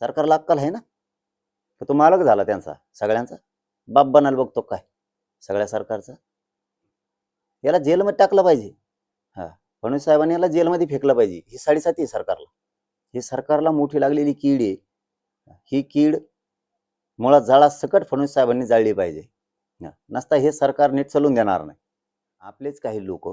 सरकारला अक्कल आहे ना? तर तो मालक झाला त्यांचा सगळ्यांचा. बाप बनायला बघतो काय? सगळ्या सरकारचा. याला जेलमध्ये टाकलं पाहिजे. हा फडणवीस साहेबांनी याला जेलमध्ये फेकलं पाहिजे. ही साडेसाती आहे सरकारला. ही सरकारला मोठी लागलेली कीड आहे. ही कीड मुळात जाळा सकट फडणवीस साहेबांनी जाळली पाहिजे. नसता हे सरकार नीट चलून देणार नाही. आपलेच काही लोक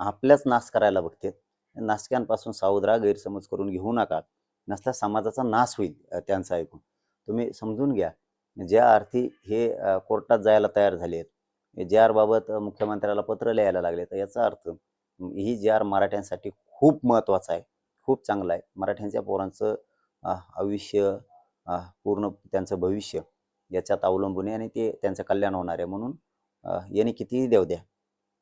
आपल्याच नाश करायला बघतात. नाशक्यांपासून सावधरा गैरसमज करून घेऊ नका. नसल्यास समाजाचा नाश होईल त्यांचं ऐकून. तुम्ही समजून घ्या ज्या अर्थी हे कोर्टात जायला तयार झाले आहेत जे आरबाबत मुख्यमंत्र्याला पत्र लिहायला लागले तर याचा अर्थ ही जे आर मराठ्यांसाठी खूप महत्त्वाचा आहे खूप चांगला आहे. मराठ्यांच्या पोरांचं आयुष्य पूर्ण त्यांचं भविष्य याच्यात अवलंबून आहे आणि ते त्यांचं कल्याण होणार आहे. म्हणून याने यांनी कितीही देव द्या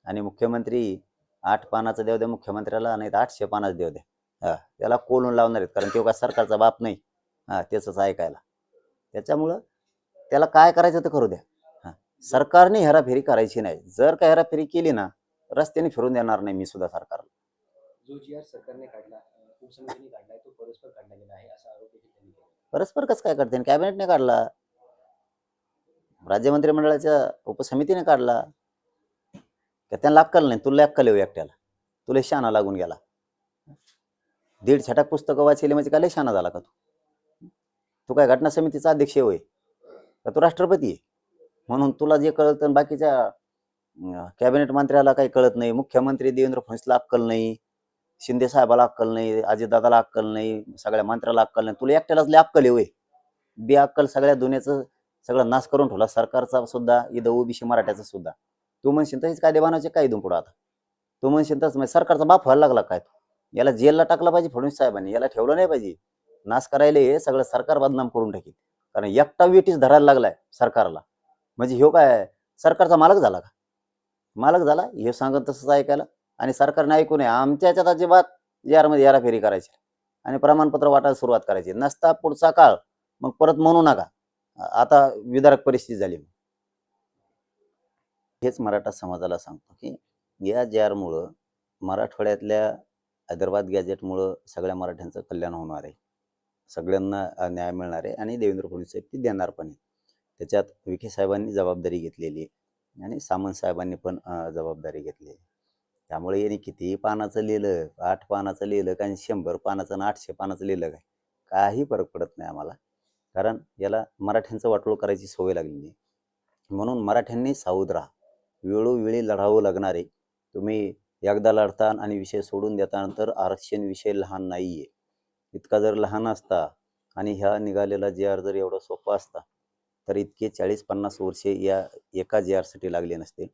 आणि मुख्यमंत्री आठ पानाचं देव द्या मुख्यमंत्र्याला नाही तर आठशे पानाचं देव द्या. हा त्याला कोलून लावणार आहेत कारण तो काय सरकारचा बाप नाही. हा त्याचंच ऐकायला. त्याच्यामुळं त्याला काय करायचं तर करू द्या. हा सरकारने हेराफेरी करायची नाही. जर का हेराफेरी केली ना रस्त्याने फिरून देणार नाही मी सुद्धा सरकारला. जो जी आर सरकारने काढला अ, उपसमितीने काढलाय तो परस्पर काढला गेला आहे असा आरोप देखील त्यांनी केला. परस्पर कसं काय करते? कॅबिनेटने काढला? राज्य मंत्रिमंडळाच्या उपसमितीने काढला? का त्यांना अक्कल नाही? तुला अक्कल येऊ एकट्याला. तुला शाना लागून गेला. दीड छटाक पुस्तकं वाचली म्हणजे काय लय शाना झाला का तू? तू काय घटना समितीचा अध्यक्ष होय? का तू राष्ट्रपती आहे? म्हणून तुला जे कळतं बाकीच्या कॅबिनेट मंत्र्याला काही कळत नाही मुख्यमंत्री देवेंद्र फडणवीसला अक्कल नाही शिंदे साहेबाला अक्कल नाही अजितदादाला अक्कल नाही सगळ्या मंत्र्याला अक्कल नाही. तुला एकट्यालाच लय अक्कल होय? बी अक्कल सगळ्या दुनियाचं सगळं नाश करून ठेवला सरकारचा सुद्धा इथं ओबीसी मराठ्याचा सुद्धा. तू म्हणशील तरीच कायदे बनवायचे काय इथून पुढं आता? तू म्हणशील तसं म्हणजे सरकारचा बाप व्हायला लागला काय तू? याला जेलला टाकलं पाहिजे फडणवीस साहेबांनी. याला ठेवलं नाही पाहिजे. नाश करायला हे सगळं सरकार बदनाम करून टाकेल. कारण एकटा वेटीच धरायला लागलाय सरकारला. म्हणजे ह्यो काय सरकारचा मालक झाला का? मालक झाला हे सांगत तसंच ऐकायला. आणि सरकारने ऐकू नये आमच्या याच्यात अजिबात जे आरमध्ये याराफेरी करायची आणि प्रमाणपत्र वाटायला सुरुवात करायची. नसता पुढचा काळ मग परत म्हणू नका. आता विदारक परिस्थिती झाली. हेच मराठा समाजाला सांगतो की या जे मराठवाड्यातल्या हैदराबाद गॅजेटमुळं सगळ्या मराठ्यांचं कल्याण होणार आहे. सगळ्यांना न्याय मिळणार आहे आणि देवेंद्र फडणवीस साहेब ती देणार पण आहे त्याच्यात विखे साहेबांनी जबाबदारी घेतलेली आहे आणि सामंत साहेबांनी पण जबाबदारी घेतली आहे. त्यामुळे यांनी कितीही पानाचं लिहिलं आठ पानाचं लिहिलं काय शंभर पानाचं आणि आठशे पानाचं लिहिलं काय? काही फरक पडत नाही आम्हाला. कारण याला मराठ्यांचं वाटोळ करायची सवय लागलेली आहे. म्हणून मराठ्यांनी सावध राहा. वेळोवेळी लढावं लागणार आहे. तुम्ही एकदा लढतान आणि विषय सोडून देतानंतर आरक्षण विषय लहान नाही आहे इतका जर लहान असता आणि ह्या निघालेला जे आर जर एवढा सोपा असता तर इतके चाळीस पन्नास वर्षे या एका जे आरसाठी लागले नसते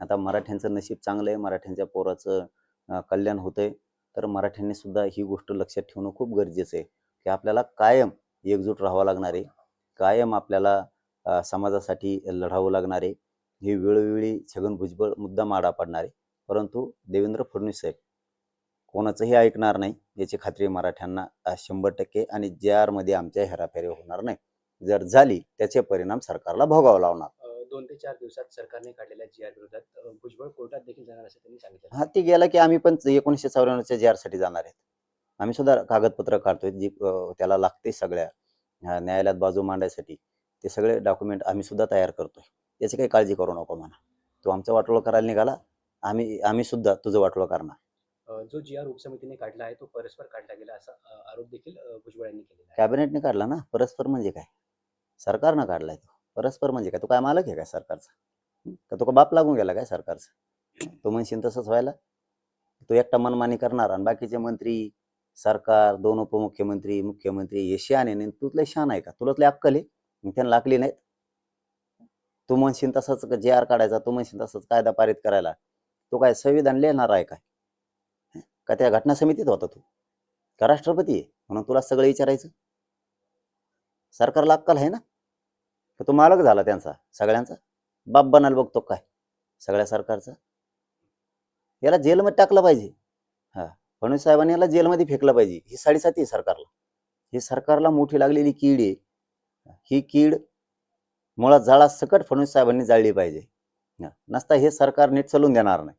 आता मराठ्यांचं नशीब चांगलं आहे मराठ्यांच्या पोराचं कल्याण कल्याण होतंय तर मराठ्यांनी सुद्धा ही गोष्ट लक्षात ठेवणं खूप गरजेचं आहे. की आपल्याला कायम एकजूट राहावं लागणार आहे कायम आपल्याला समाजासाठी लढावं लागणार आहे. हे वेळोवेळी छगन भुजबळ मुद्दा माडा पाडणार आहे. परंतु देवेंद्र फडणवीस साहेब कोणाचंही ऐकणार नाही याची खात्री मराठ्यांना शंभर टक्के आणि जे आरमध्ये आमच्या हेराफेरी होणार नाही जर झाली त्याचे परिणाम सरकारला भोगावं लावणार दोन ते चार दिवसात सरकारने काढलेल्या जी आर विरोधात भुजबळ कोर्टात देखील जाणार असं त्यांनी सांगितलं. हा ते गेला की आम्ही पण एकोणीसशे चौऱ्याण्णवच्या जे साठी जाणार आहेत. आम्ही सुद्धा कागदपत्र काढतोय जी त्याला लागते सगळ्या न्यायालयात बाजू मांडायसाठी ते सगळे डॉक्युमेंट आम्ही सुद्धा तयार करतोय. याची काही काळजी करू नको म्हणा. तो आमचं वाटोळं करायला निघाला. आम्ही आम्ही सुद्धा तुझं वाटोळं करणार. जो जी आर उपसमितीने काढला आहे तो परस्पर काढला गेला असा आरोप देखील भुजबळ यांनी आहे. कॅबिनेटने काढला ना? परस्पर म्हणजे काय? सरकारनं काढलाय तो. परस्पर म्हणजे काय? तो काय मालक आहे काय सरकारचा? का तो का बाप लागून गेला काय सरकारचा? तो म्हणशील तसंच व्हायला? तो एकटा मनमानी करणार आणि बाकीचे मंत्री सरकार दोन उपमुख्यमंत्री मुख्यमंत्री हे शान आहे तुला शान आहे का? तुला अक्कल आहे? त्यांना लागली नाहीत? तू म्हणशील तसंच जे आर काढायचा तू म्हणशील तसंच कायदा पारित करायला. तो काय संविधान लिहिणार आहे काय? का त्या घटना समितीत होता तू? का राष्ट्रपती आहे? म्हणून तुला सगळं विचारायचं? सरकारला अक्कल आहे ना? तो मालक झाला त्यांचा सगळ्यांचा? बाप बनायला बघतो काय? सगळ्या सरकारचा? याला जेलमध्ये टाकलं पाहिजे. हा. फडणवीस साहेबांनी याला जेलमध्ये फेकलं पाहिजे. ही साडेसाती आहे सरकारला. ही सरकारला मोठी लागलेली कीड आहे. ही कीड मुळात जाळा सकट फडणवीस साहेबांनी जाळली पाहिजे. नसता हे सरकार नीट चालून देणार नाही.